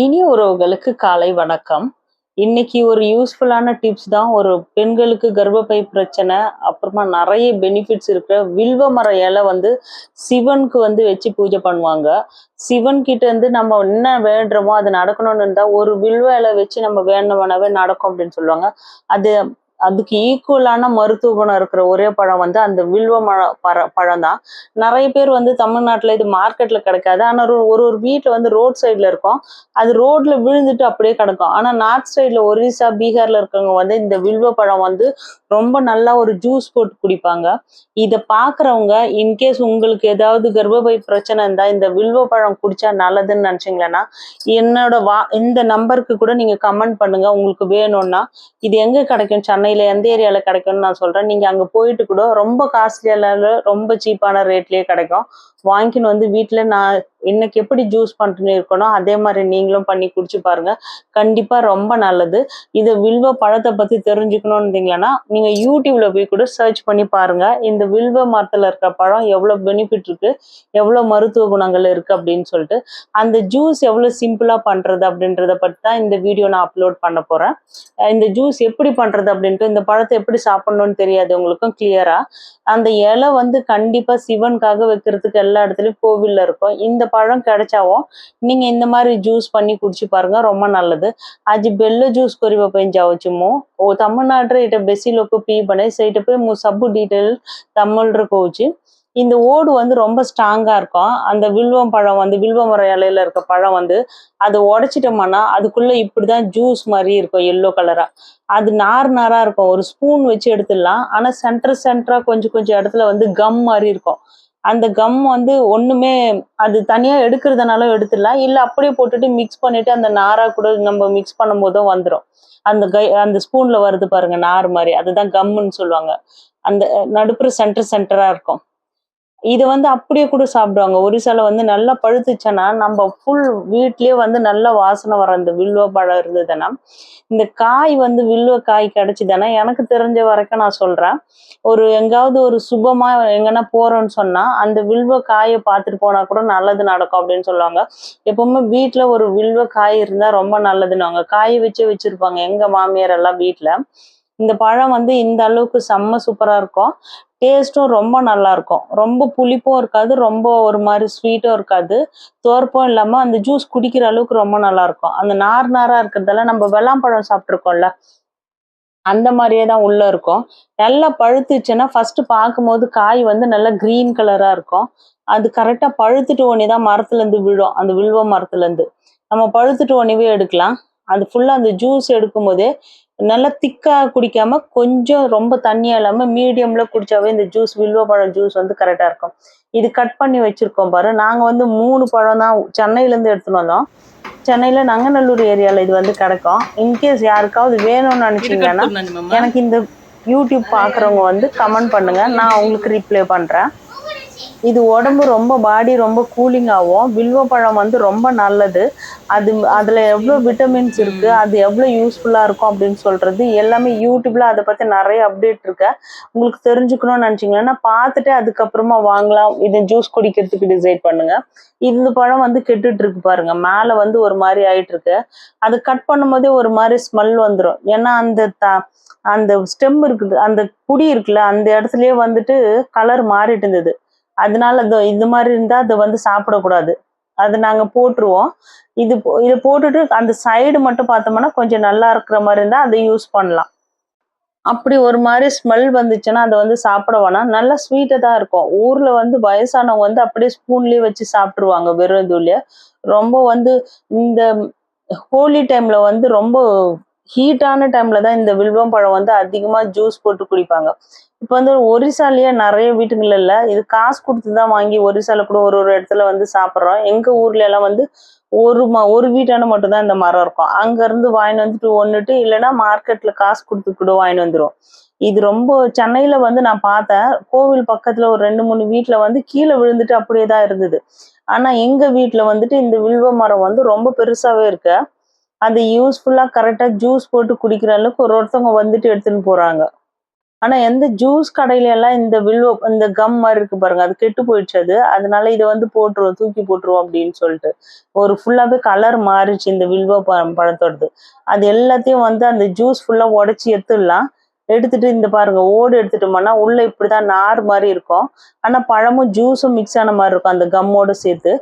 இனி உறவுகளுக்கு காலை வணக்கம். இன்னைக்கு ஒரு யூஸ்ஃபுல்லான டிப்ஸ் தான் ஒரு பெண்களுக்கு கர்ப்பப்பை பிரச்சனை அப்புறமா நிறைய பெனிஃபிட்ஸ் இருக்கிற வில்வ மர இலை வந்து சிவனுக்கு வந்து வச்சு பூஜை பண்ணுவாங்க. சிவன் கிட்ட இருந்து நம்ம என்ன வேண்டுறோமோ அது நடக்கணும்னு இருந்தால் ஒரு வில்வ இலை வச்சு நம்ம வேணும்னாவே நடக்கும் அப்படின்னு சொல்லுவாங்க. அது அதுக்கு ஈக்குவலான மருத்துவ குணம் இருக்கிற ஒரே பழம் வந்து அந்த வில்வ மழ பழ பழம் தான் நிறைய பேர் வந்து தமிழ்நாட்டில் இது மார்க்கெட்ல கிடைக்காது. ஆனால் ஒரு ஒரு வீட்டில் வந்து ரோட் சைடில் இருக்கும். அது ரோட்ல விழுந்துட்டு அப்படியே கிடக்கும். ஆனால் நார்த் சைடில் ஒரிசா பீகார்ல இருக்கவங்க வந்து இந்த வில்வ பழம் வந்து ரொம்ப நல்லா ஒரு ஜூஸ் போட்டு குடிப்பாங்க. இதை பார்க்குறவங்க இன்கேஸ் உங்களுக்கு ஏதாவது கர்ப்பப்பை பிரச்சனை இருந்தால் இந்த வில்வ பழம் குடிச்சா நல்லதுன்னு நினச்சிங்களேன்னா என்னோட வா இந்த நம்பருக்கு கூட நீங்கள் கமெண்ட் பண்ணுங்க. உங்களுக்கு வேணும்னா இது எங்கே கிடைக்கும்? சென்னையில் எந்த ஏரியாவில் கிடைக்கும்னு நான் சொல்கிறேன் நீங்கள் அங்கே போயிட்டு கூட ரொம்ப காஸ்ட்லியாக ரொம்ப சீப்பான ரேட்லேயே கிடைக்கும். வாங்கின்னு வந்து வீட்டில் நான் இன்னைக்கு எப்படி ஜூஸ் பண்ணிட்டு இருக்கணும் அதே மாதிரி நீங்களும் பண்ணி குடிச்சு பாருங்க. கண்டிப்பாக ரொம்ப நல்லது. இதை வில்வ பழத்தை பற்றி தெரிஞ்சுக்கணும்னு இருந்தீங்கன்னா நீங்கள் யூடியூப்ல போய் கூட சர்ச் பண்ணி பாருங்க. இந்த வில்வ மரத்தில் இருக்கிற பழம் எவ்வளோ பெனிஃபிட் இருக்கு எவ்வளோ மருத்துவ குணங்கள் இருக்கு அப்படின்னு சொல்லிட்டு அந்த ஜூஸ் எவ்வளோ சிம்பிளாக பண்ணுறது அப்படின்றத பற்றி தான் இந்த வீடியோ நான் அப்லோட் பண்ண போகிறேன் இந்த ஜூஸ் எப்படி பண்ணுறது அப்படின்ட்டு இந்த பழத்தை எப்படி சாப்பிடணும்னு தெரியாது உங்களுக்கும் கிளியராக அந்த இலை வந்து கண்டிப்பாக சிவனுக்காக வைக்கிறதுக்கு எல்லாம் எல்லா இடத்துலையும் கோவிலில் இருக்கும். இந்த பழம் கிடைச்சாவும் நீங்கள் இந்த மாதிரி ஜூஸ் பண்ணி குடிச்சு பாருங்க ரொம்ப நல்லது. அது బెల్లు జ్యూస్ కొరివ పెంచవచ్చుము ఓ తమిళనాడు ఇట பீ பண்ணி పడే போய் మూ సబ్బు డీటెయిల్ తమిళ్ இருக்கோச்சு இந்த ஓடு வந்து ரொம்ப ஸ்ட்ராங்காக இருக்கும். அந்த வில்வம் பழம் வந்து வில்வ மர இலையில இருக்க பழம் வந்து அதை உடச்சிட்டோம்னா அதுக்குள்ளே இப்படி தான் ஜூஸ் மாதிரி இருக்கும் எல்லோ கலராக அது நார் நாராக இருக்கும். ஒரு ஸ்பூன் வச்சு எடுத்துடலாம். ஆனால் சென்டர் சென்டராக கொஞ்சம் கொஞ்சம் இடத்துல வந்து கம் மாதிரி இருக்கும். அந்த கம் வந்து ஒண்ணுமே அது தனியா எடுக்கிறதுனாலும் எடுத்துடலாம் இல்ல அப்படியே போட்டுட்டு மிக்ஸ் பண்ணிட்டு அந்த நாரா கூட நம்ம மிக்ஸ் பண்ணும் போதும் வந்துடும் அந்த கை அந்த ஸ்பூன்ல வருது பாருங்க நார் மாதிரி. அதுதான் கம்முன்னு சொல்லுவாங்க. அந்த நடுப்புற சென்டர் சென்டரா இருக்கும். இது வந்து அப்படியே கூட சாப்பிடுவாங்க. ஒரிசால வந்து நல்லா பழுத்துச்சுன்னா நம்ம ஃபுல் வீட்லயே வந்து நல்ல வாசனை வர அந்த வில்வ பழம் இருந்ததுன்னா இந்த காய் வந்து வில்வ காய் கிடைச்சுதானா எனக்கு தெரிஞ்ச வரைக்கும் நான் சொல்றேன். ஒரு எங்காவது ஒரு சுபமா எங்கன்னா போறோம்னு சொன்னா அந்த வில்வ காயை பார்த்துட்டு போனா கூட நல்லது நடக்கும் அப்படின்னு சொல்லுவாங்க. எப்பவுமே வீட்டுல ஒரு வில்வ காய் இருந்தா ரொம்ப நல்லதுன்னு காய் வச்சு வச்சிருப்பாங்க. எங்க மாமியார் எல்லாம் வீட்டுல இந்த பழம் வந்து இந்த அளவுக்கு செம்ம சூப்பரா இருக்கும். டேஸ்ட்டும் ரொம்ப நல்லா இருக்கும். ரொம்ப புளிப்பும் இருக்காது ரொம்ப ஒரு மாதிரி ஸ்வீட்டும் இருக்காது. தோற்பும் இல்லாம அந்த ஜூஸ் குடிக்கிற அளவுக்கு ரொம்ப நல்லா இருக்கும். அந்த நார் நாராக இருக்கிறதால நம்ம வெள்ளாம்பழம் சாப்பிட்ருக்கோம்ல அந்த மாதிரியே தான் உள்ள இருக்கும். நல்லா பழுத்துச்சுன்னா ஃபர்ஸ்ட் பார்க்கும்போது காய் வந்து நல்லா கிரீன் கலரா இருக்கும். அது கரெக்டா பழுத்துட்டு ஒன்னே தான் மரத்துல இருந்து விழும். அந்த வில்வ மரத்துல இருந்து. நம்ம பழுத்துட்டு ஒன்னவே எடுக்கலாம். அது ஃபுல்லா அந்த ஜூஸ் எடுக்கும் போதே நல்லா திக்கா குடிக்காம கொஞ்சம் ரொம்ப தண்ணியா இல்லாம மீடியம்ல குடிச்சாவே இந்த ஜூஸ் வில்வ பழம் ஜூஸ் வந்து கரெக்டா இருக்கும். இது கட் பண்ணி வச்சிருக்கோம் பாரு. நாங்க வந்து மூணு பழம் தான் சென்னையில இருந்து எடுத்துட்டு வந்தோம். சென்னையில நங்கநல்லூர் ஏரியால இது வந்து கிடைக்கும். இன்கேஸ் யாருக்காவது வேணும்னு நினைச்சீங்கன்னா எனக்கு இந்த யூடியூப் பாக்குறவங்க வந்து கமெண்ட் பண்ணுங்க. நான் உங்களுக்கு ரிப்ளை பண்றேன். இது உடம்பு ரொம்ப பாடி ரொம்ப கூலிங் ஆகும். வில்வ பழம் வந்து ரொம்ப நல்லது. அது அதில் எவ்வளோ விட்டமின்ஸ் இருக்குது அது எவ்வளோ யூஸ்ஃபுல்லாக இருக்கும் அப்படின்னு சொல்கிறது எல்லாமே யூடியூப்பில் அதை பற்றி நிறைய அப்டேட் இருக்கு. உங்களுக்கு தெரிஞ்சுக்கணும்னு நினச்சிங்கன்னா பார்த்துட்டு அதுக்கப்புறமா வாங்கலாம். இது ஜூஸ் குடிக்கிறதுக்கு டிசைட் பண்ணுங்க. இந்த பழம் வந்து கெட்டுட்டு இருக்கு பாருங்க. மேலே வந்து ஒரு மாதிரி ஆயிட்டு இருக்கு. அது கட் பண்ணும்போதே ஒரு மாதிரி ஸ்மெல் வந்துடும் ஏன்னா அந்த த அந்த ஸ்டெம் இருக்குது அந்த குடி இருக்குல்ல அந்த இடத்துலயே வந்துட்டு கலர் மாறிட்டு இருந்தது. அதனால அது இது மாதிரி இருந்தா அதை வந்து சாப்பிடக்கூடாது. அது நாங்கள் போட்டுருவோம். இது இதை போட்டுட்டு அந்த சைடு மட்டும் பார்த்தோம்னா கொஞ்சம் நல்லா இருக்கிற மாதிரி இருந்தால் அதை யூஸ் பண்ணலாம். அப்படி ஒரு மாதிரி ஸ்மெல் வந்துச்சுன்னா அதை வந்து சாப்பிட வேணாம். நல்லா ஸ்வீட்டாக தான் இருக்கும். ஊரில் வந்து வயசானவங்க வந்து அப்படியே ஸ்பூன்லேயே வச்சு சாப்பிட்ருவாங்க வெறும் இதுலயே ரொம்ப வந்து இந்த ஹோலி டைமில் வந்து ரொம்ப ஹீட்டான டைம்ல தான் இந்த வில்வம் பழம் வந்து அதிகமா ஜூஸ் போட்டு குடிப்பாங்க. இப்போ வந்து ஒரிசாலேயே நிறைய வீட்டுகள் இல்ல. இது காசு கொடுத்து தான் வாங்கி ஒரிசால கூட ஒரு ஒரு இடத்துல வந்து சாப்பிட்றோம். எங்க ஊர்ல எல்லாம் வந்து ஒரு ம ஒரு வீட்டான மட்டும்தான் இந்த மரம் இருக்கும். அங்க இருந்து வாங்கிட்டு வந்துட்டு ஒன்றுட்டு இல்லைன்னா மார்க்கெட்ல காசு கொடுத்து கூட வாங்கிட்டு வந்துடும் இது ரொம்ப சென்னையில வந்து நான் பார்த்தேன். கோவில் பக்கத்துல ஒரு ரெண்டு மூணு வீட்டுல வந்து கீழே விழுந்துட்டு அப்படியே தான் இருந்தது. ஆனா எங்க வீட்டுல வந்துட்டு இந்த வில்வ மரம் வந்து ரொம்ப பெருசாவே இருக்கு. அது யூஸ்ஃபுல்லா கரெக்டா ஜூஸ் போட்டு குடிக்கிற அளவுக்கு ஒரு ஒருத்தவங்க வந்துட்டு எடுத்துன்னு போறாங்க. ஆனா எந்த ஜூஸ் கடையில எல்லாம் இந்த வில்வ இந்த கம் மாதிரி இருக்கு பாருங்க அது கெட்டு போயிடுச்சு அது. அதனால இதை வந்து போட்டுருவோம் தூக்கி போட்டுருவோம் அப்படின்னு சொல்லிட்டு. ஒரு ஃபுல்லாவே கலர் மாறிச்சு இந்த வில்வ பழம் பழத்தோடது. அது எல்லாத்தையும் வந்து அந்த ஜூஸ் ஃபுல்லா உடச்சி எடுத்துடலாம். எடுத்துட்டு இந்த பாருங்க ஓடு எடுத்துட்டோம்னா உள்ள இப்படிதான் நார் மாதிரி இருக்கும். ஆனா பழமும் ஜூஸும் மிக்ஸ் ஆன மாதிரி இருக்கும் அந்த கம்மோட சேர்த்து.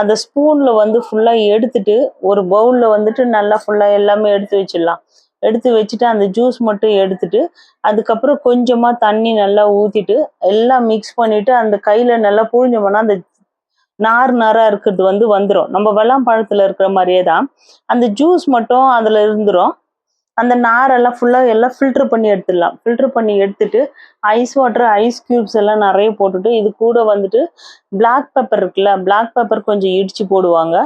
அந்த ஸ்பூன்ல வந்து ஃபுல்லா எடுத்துட்டு ஒரு பவுல்ல வந்துட்டு நல்லா ஃபுல்லா எல்லாமே எடுத்து வச்சிடலாம். எடுத்து வச்சுட்டு அந்த ஜூஸ் மட்டும் எடுத்துட்டு அதுக்கப்புறம் கொஞ்சமா தண்ணி நல்லா ஊத்திட்டு எல்லாம் மிக்ஸ் பண்ணிட்டு அந்த கையில நல்லா புழிஞ்சோம்னா அந்த நார் நாரா இருக்கிறது வந்து வந்துடும் நம்ம வெள்ளம் பழத்துல இருக்கிற மாதிரியே தான் அந்த ஜூஸ் மட்டும் அதுல இருந்துரும். அந்த நாரெல்லாம் ஃபுல்லாக எல்லாம் ஃபில்ட்ரு பண்ணி எடுத்துடலாம். ஃபில்ட்ரு பண்ணி எடுத்துட்டு ஐஸ் வாட்டர் ஐஸ் கியூப்ஸ் எல்லாம் நிறைய போட்டுட்டு இது கூட வந்துட்டு பிளாக் பெப்பர் இருக்குல்ல பிளாக் பெப்பர் கொஞ்சம் இடித்து போடுவாங்க.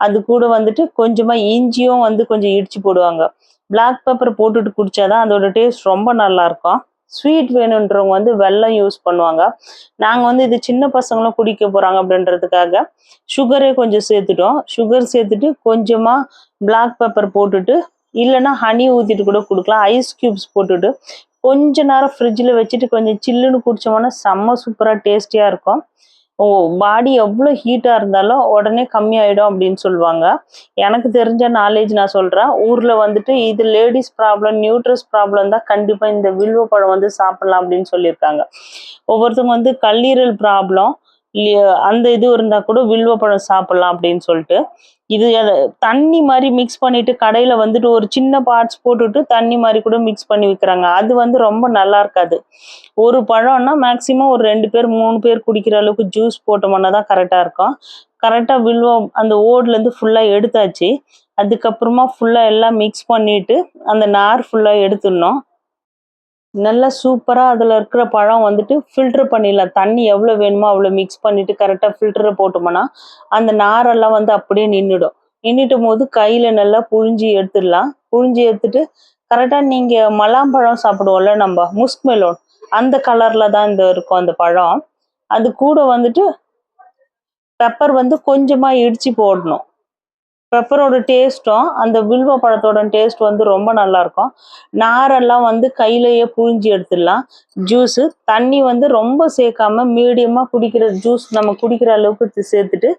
அது கூட வந்துட்டு கொஞ்சமாக இஞ்சியும் வந்து கொஞ்சம் இடித்து போடுவாங்க. பிளாக் பெப்பர் போட்டுட்டு குடித்தாதான் அதோட டேஸ்ட் ரொம்ப நல்லாயிருக்கும் ஸ்வீட் வேணுன்றவங்க வந்து வெள்ளம் யூஸ் பண்ணுவாங்க. நாங்கள் வந்து இது சின்ன பசங்களும் குடிக்க போகிறாங்க அப்படின்றதுக்காக சுகரே கொஞ்சம் சேர்த்துட்டோம். சுகர் சேர்த்துட்டு கொஞ்சமாக பிளாக் பெப்பர் போட்டுட்டு இல்லைன்னா ஹனி ஊற்றிட்டு கூட கொடுக்கலாம். ஐஸ் கியூப்ஸ் போட்டுட்டு கொஞ்ச நேரம் ஃப்ரிட்ஜில் வச்சுட்டு கொஞ்சம் சில்லுன்னு குடிச்சோம்னா செம்ம சூப்பராக டேஸ்டியாக இருக்கும். ஓ பாடி எவ்வளோ ஹீட்டாக இருந்தாலும் உடனே கம்மியாயிடும் அப்படின்னு சொல்லுவாங்க. எனக்கு தெரிஞ்ச நாலேஜ் நான் சொல்கிறேன் ஊரில் வந்துட்டு இது லேடிஸ் ப்ராப்ளம் நியூட்ரஸ் ப்ராப்ளம் தான் கண்டிப்பாக இந்த வில்வ பழம் வந்து சாப்பிட்லாம் அப்படின்னு சொல்லியிருக்காங்க. ஒவ்வொருத்தவங்க வந்து கல்லீரல் ப்ராப்ளம் அந்த இது இருந்தால் கூட வில்வ பழம் சாப்பிடலாம் அப்படின்னு சொல்லிட்டு. இது தண்ணி மாதிரி மிக்ஸ் பண்ணிட்டு கடையில வந்துட்டு ஒரு சின்ன பார்ட்ஸ் போட்டுட்டு தண்ணி மாதிரி கூட மிக்ஸ் பண்ணி விற்கிறாங்க அது வந்து ரொம்ப நல்லா இருக்காது. ஒரு பழம்னா மேக்சிமம் ஒரு ரெண்டு பேர் மூணு பேர் குடிக்கிற அளவுக்கு ஜூஸ் போட்டோம்னா தான் கரெக்டாக இருக்கும். கரெக்டாக வில்வம் அந்த ஓட்லேருந்து ஃபுல்லாக எடுத்தாச்சு. அதுக்கப்புறமா ஃபுல்லாக எல்லாம் மிக்ஸ் பண்ணிட்டு அந்த நார் ஃபுல்லாக எடுத்துடணும். நல்லா சூப்பராக அதில் இருக்கிற பழம் வந்துட்டு ஃபில்டர் பண்ணிடலாம். தண்ணி எவ்வளோ வேணுமோ அவ்வளோ மிக்ஸ் பண்ணிவிட்டு கரெக்டாக ஃபில்டரை போட்டோம்னா அந்த நாரெல்லாம் வந்து அப்படியே நின்றுடும் நின்றுட்டும் போது கையில் நல்லா புழிஞ்சி எடுத்துடலாம். புழிஞ்சி எடுத்துட்டு கரெக்டாக நீங்கள் மலாம்பழம் சாப்பிடுவோம்ல நம்ம முஸ்க் மெலோன் அந்த கலரில் தான் இந்த இருக்கும் அந்த பழம். அது கூட வந்துட்டு பெப்பர் வந்து கொஞ்சமாக இடித்து போடணும். பெப்பரோட டேஸ்ட்டும் அந்த வில்வ பழத்தோட டேஸ்ட் வந்து ரொம்ப நல்லா இருக்கும் நாரெல்லாம் வந்து கையிலேயே புழிஞ்சு எடுத்துடலாம். ஜூஸு. தண்ணி வந்து ரொம்ப சேர்க்காம மீடியமாக குடிக்கிற ஜூஸ் நம்ம குடிக்கிற அளவுக்கு சேர்த்துட்டு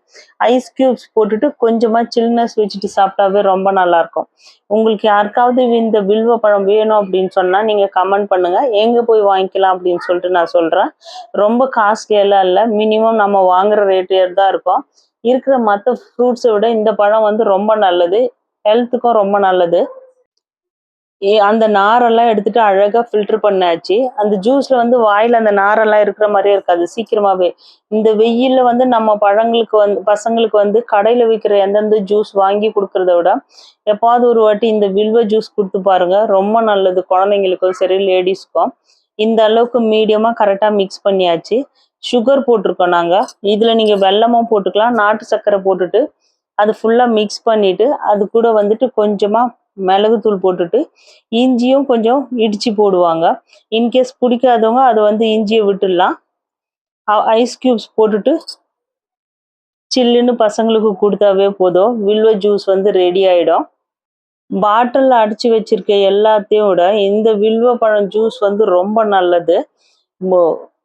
ஐஸ் கியூப்ஸ் போட்டுட்டு கொஞ்சமாக சில்னஸ் வச்சுட்டு சாப்பிட்டாவே ரொம்ப நல்லா இருக்கும் உங்களுக்கு யாருக்காவது இந்த வில்வ பழம் வேணும் அப்படின்னு சொன்னால் நீங்கள் கமெண்ட் பண்ணுங்கள் எங்கே போய் வாங்கிக்கலாம் அப்படின்னு சொல்லிட்டு நான் சொல்கிறேன் ரொம்ப காஸ்ட்லியெல்லாம் இல்லை. மினிமம் நம்ம வாங்குற ரேட்டு தான் இருக்கும். இருக்கிற மற்ற ஃப்ரூட்ஸை விட இந்த பழம் வந்து ரொம்ப நல்லது. ஹெல்த்துக்கும் ரொம்ப நல்லது. ஏ அந்த நாரெல்லாம் எடுத்துட்டு அழகா ஃபில்டர் பண்ணாச்சு. அந்த ஜூஸ்ல வந்து வாயில அந்த நாரெல்லாம் இருக்கிற மாதிரியே இருக்காது சீக்கிரமாவே. இந்த வெயில்ல வந்து நம்ம பழங்களுக்கு வந்து பசங்களுக்கு வந்து கடையில விற்கிற எந்தெந்த ஜூஸ் வாங்கி கொடுக்கறத விட எப்பாவது ஒரு வாட்டி இந்த வில்வ ஜூஸ் கொடுத்து பாருங்க. ரொம்ப நல்லது குழந்தைங்களுக்கும் சரி லேடிஸ்க்கும் இந்த அளவுக்கு மீடியமா கரெக்டா மிக்ஸ் பண்ணியாச்சு. சுகர் போட்டிருக்கோம் நாங்கள் இதில் நீங்கள் வெல்லமும் போட்டுக்கலாம் நாட்டு சர்க்கரை போட்டுட்டு அது ஃபுல்லாக மிக்ஸ் பண்ணிட்டு அது கூட வந்துட்டு கொஞ்சமாக மிளகுத்தூள் போட்டுட்டு இஞ்சியும் கொஞ்சம் இடிச்சு போடுவாங்க. இன்கேஸ் பிடிக்காதவங்க அதை வந்து இஞ்சியை விட்டுடலாம். ஐஸ் க்யூப்ஸ் போட்டுட்டு சில்லுன்னு பசங்களுக்கு கொடுத்தாவே போதும். வில்வ ஜூஸ் வந்து ரெடி ஆகிடும் பாட்டிலில் அடித்து வச்சிருக்க எல்லாத்தையும் விட இந்த வில்வ பழம் ஜூஸ் வந்து ரொம்ப நல்லது.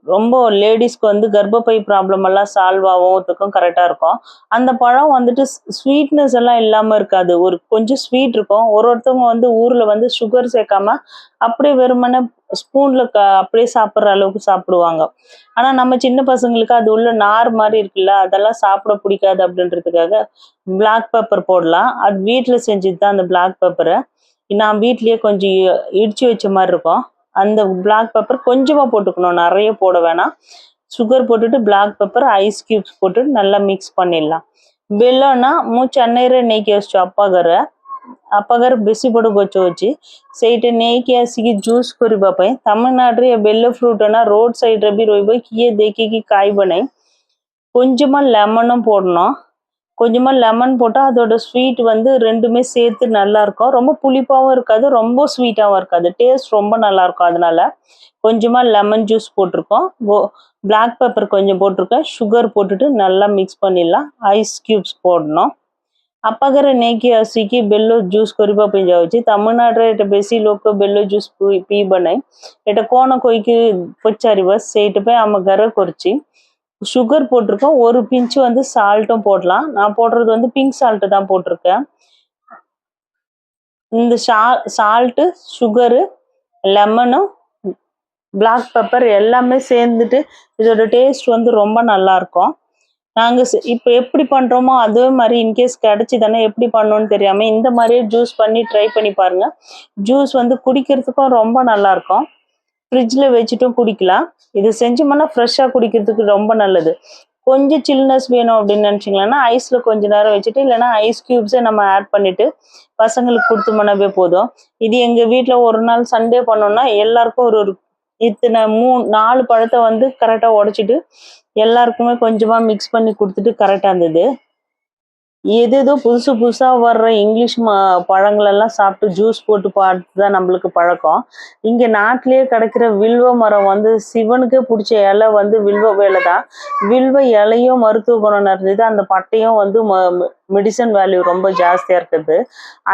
ரொம்ப லேடிஸ்க்கு வந்து கர்ப்பப்பை ப்ராப்ளம் எல்லாம் சால்வ் ஆகும் கரெக்டாக இருக்கும். அந்த பழம் வந்துட்டு ஸ்வீட்னஸ் எல்லாம் இல்லாமல் இருக்காது. ஒரு கொஞ்சம் ஸ்வீட் இருக்கும். ஒரு ஒருத்தவங்க வந்து ஊரில் வந்து சுகர் சேர்க்காம அப்படியே வெறுமனே ஸ்பூனில் க அப்படியே சாப்பிட்ற அளவுக்கு சாப்பிடுவாங்க. ஆனால் நம்ம சின்ன பசங்களுக்கு அது உள்ள நார் மாதிரி இருக்குல்ல அதெல்லாம் சாப்பிட பிடிக்காது அப்படின்றதுக்காக பிளாக் பெப்பர் போடலாம். அது வீட்டில் செஞ்சது தான் அந்த பிளாக் பெப்பரை நான் வீட்லேயே கொஞ்சம் இடிச்சு வச்ச மாதிரி இருக்கும். அந்த பிளாக் பெப்பர் கொஞ்சமாக போட்டுக்கணும் நிறைய போட வேணாம் சுகர் போட்டுட்டு பிளாக் பெப்பர் ஐஸ் கியூப்ஸ் போட்டுட்டு நல்லா மிக்ஸ் பண்ணிடலாம் ಬೆಲ್ಲನ ಮು ಚೆನ್ನೈರೆ ನೇಯ್ಕಿ ಹಚ್ಚು ಅಪ್ಪಗರ ಅಪ್ಪಗರ ಬಿಸಿ ಪಡಗೊಚ್ಚು ಹಚ್ಚಿ ସେଇଟା ନେଇକି ଆସିକି ଜୁସ୍ କରିବା ପାଇଁ ତାମିଲନାଡ଼ରେ ବେଲ ଫ୍ରୁଟ୍ ନା ରୋଡ୍ ସାଇଡ୍ରେ ବି ରହିବ କିଏ ଦେଖିକି ଖାଇବ ନାହିଁ கொஞ்சமா லெமனும் போடணும் கொஞ்சமா லெமன் போட்டால் அதோட ஸ்வீட் வந்து ரெண்டுமே சேர்த்து நல்லா இருக்கும் ரொம்ப புளிப்பாகவும் இருக்காது ரொம்ப ஸ்வீட்டாகவும் இருக்காது டேஸ்ட் ரொம்ப நல்லா இருக்கும் அதனால கொஞ்சமா லெமன் ஜூஸ் போட்டிருக்கோம் பிளாக் பெப்பர் கொஞ்சம் போட்டிருக்கேன் சுகர் போட்டுட்டு நல்லா மிக்ஸ் பண்ணிடலாம் ஐஸ் கியூப்ஸ் போடணும் అప్పగర నేకి ଆସିକି ବେଲ ଜୁସ୍ କରିବା ପାଇଁ ଯାଉଛି ତାମିଲନାଡୁରେ ଏଟା ବେଶୀ ଲୋକ ବେଲ ଜୁସ୍ ପିଇବା ନାହିଁ ଏଟା କଣ କହିକି ପଚାରିବ ସେଇଥିପାଇଁ ଆମ ଘରେ କରୁଛି சுகர் போட்டிருக்கோம். ஒரு பிஞ்சு வந்து சால்ட்டும் போடலாம். நான் போடுறது வந்து பிங்க் சால்ட்டு தான் போட்டிருக்கேன். இந்த சா சால்ட்டு சுகரு லெமனும் பிளாக் பெப்பர் எல்லாமே சேர்ந்துட்டு இதோட டேஸ்ட் வந்து ரொம்ப நல்லாயிருக்கும் நாங்கள் இப்போ எப்படி பண்ணுறோமோ அதே மாதிரி இன்கேஸ் கிடச்சி தானே எப்படி பண்ணோன்னு தெரியாமல் இந்த மாதிரியே ஜூஸ் பண்ணி ட்ரை பண்ணி பாருங்க. ஜூஸ் வந்து குடிக்கிறதுக்கும் ரொம்ப நல்லாயிருக்கும் ஃப்ரிட்ஜில் வச்சுட்டும் குடிக்கலாம். இது செஞ்சோம்னா ஃப்ரெஷ்ஷாக குடிக்கிறதுக்கு ரொம்ப நல்லது. கொஞ்சம் சில்னஸ் வேணும் அப்படின்னு நினச்சிங்களேன்னா ஐஸில் கொஞ்ச நேரம் வச்சுட்டு இல்லைன்னா ஐஸ் க்யூப்ஸை நம்ம ஆட் பண்ணிட்டு பசங்களுக்கு கொடுத்தோம்னாவே போதும். இது எங்கள் வீட்டில் ஒரு நாள் சண்டே பண்ணோம்னா எல்லாருக்கும் ஒரு ஒரு இத்தனை மூணு நாலு பழத்தை வந்து கரெக்டாக உடச்சிட்டு எல்லாருக்குமே கொஞ்சமாக மிக்ஸ் பண்ணி கொடுத்துட்டு கரெக்டாக இருந்தது. எது புதுசு புதுசாக வர்ற இங்கிலீஷ் ம பழங்களெல்லாம் சாப்பிட்டு ஜூஸ் போட்டு பார்த்து தான் நம்மளுக்கு பழக்கம். இங்கே நாட்டிலேயே கிடைக்கிற வில்வ மரம் வந்து சிவனுக்கே பிடிச்ச இலை வந்து வில்வ வேலை தான் வில்வ இலையும் மருத்துவ குணம் நிறைஞ்சது. அந்த பட்டையும் வந்து ம மெடிசன் வேல்யூ ரொம்ப ஜாஸ்தியாக இருக்குது.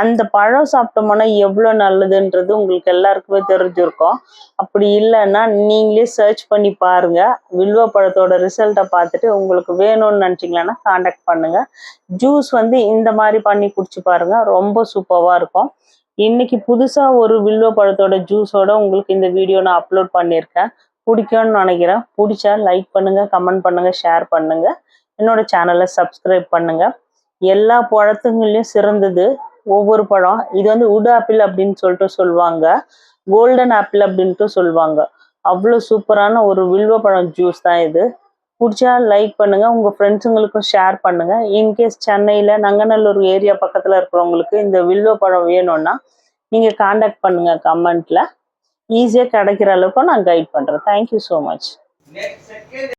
அந்த பழம் சாப்பிட்டோம்னா எவ்வளோ நல்லதுன்றது உங்களுக்கு எல்லாருக்குமே தெரிஞ்சிருக்கும். அப்படி இல்லைன்னா நீங்களே சர்ச் பண்ணி பாருங்க. வில்வ பழத்தோட ரிசல்ட்டை பார்த்துட்டு உங்களுக்கு வேணும்னு நினச்சிங்களன்னா காண்டாக்ட் பண்ணுங்க. ஜூஸ் வந்து இந்த மாதிரி பண்ணி குடிச்சு பாருங்க. ரொம்ப சூப்பராக இருக்கும். இன்னைக்கு புதுசாக ஒரு வில்வ பழத்தோட ஜூஸோட உங்களுக்கு இந்த வீடியோ நான் அப்லோட் பண்ணியிருக்கேன். பிடிக்கும்னு நினைக்கிறேன். பிடிச்சா லைக் பண்ணுங்க கமெண்ட் பண்ணுங்க ஷேர் பண்ணுங்க. என்னோட சேனலை சப்ஸ்கிரைப் பண்ணுங்க. எல்லா பழத்துங்களையும் சிறந்தது. ஒவ்வொரு பழம். இது வந்து உட் ஆப்பிள் அப்படின்னு சொல்லிட்டு சொல்லுவாங்க. கோல்டன் ஆப்பிள் அப்படின்ட்டு சொல்லுவாங்க. அவ்வளோ சூப்பரான ஒரு வில்வ பழம் ஜூஸ் தான் இது. பிடிச்சா லைக் பண்ணுங்க. உங்க ஃப்ரெண்ட்ஸுங்களுக்கும் ஷேர் பண்ணுங்க. இன்கேஸ் சென்னையில நங்கநல்லூர் ஏரியா பக்கத்துல இருக்கிறவங்களுக்கு இந்த வில்வ பழம் வேணும்னா நீங்க காண்டாக்ட் பண்ணுங்க கமெண்ட்ல ஈஸியாக கிடைக்கிற அளவுக்கு நான் கைட் பண்றேன். Thank you so much